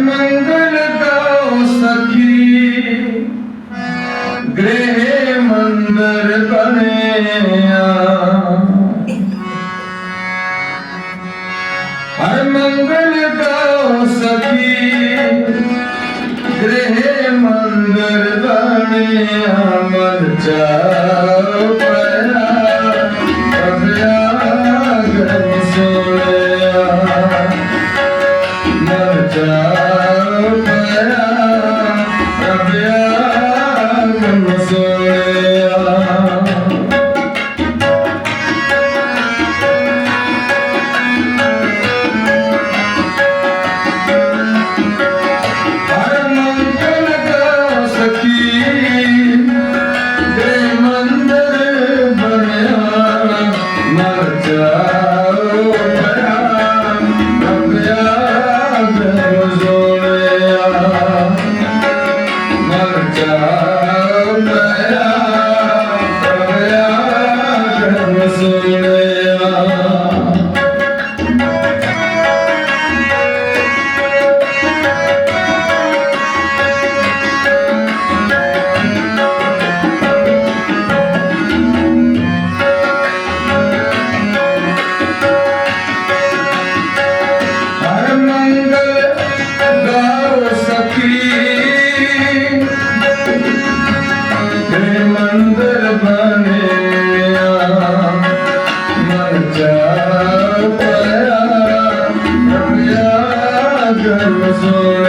मंगल दाओ सखी गृह मंदिर बनया हर मंगल दाओ सखी गृह मंदिर बनया मन जाओ Jesus.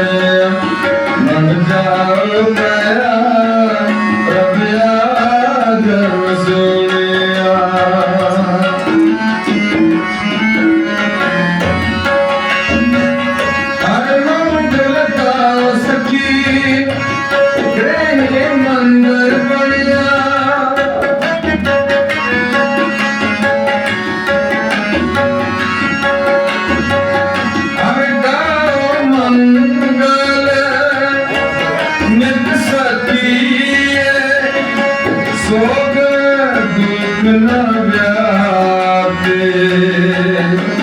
Hallelujah.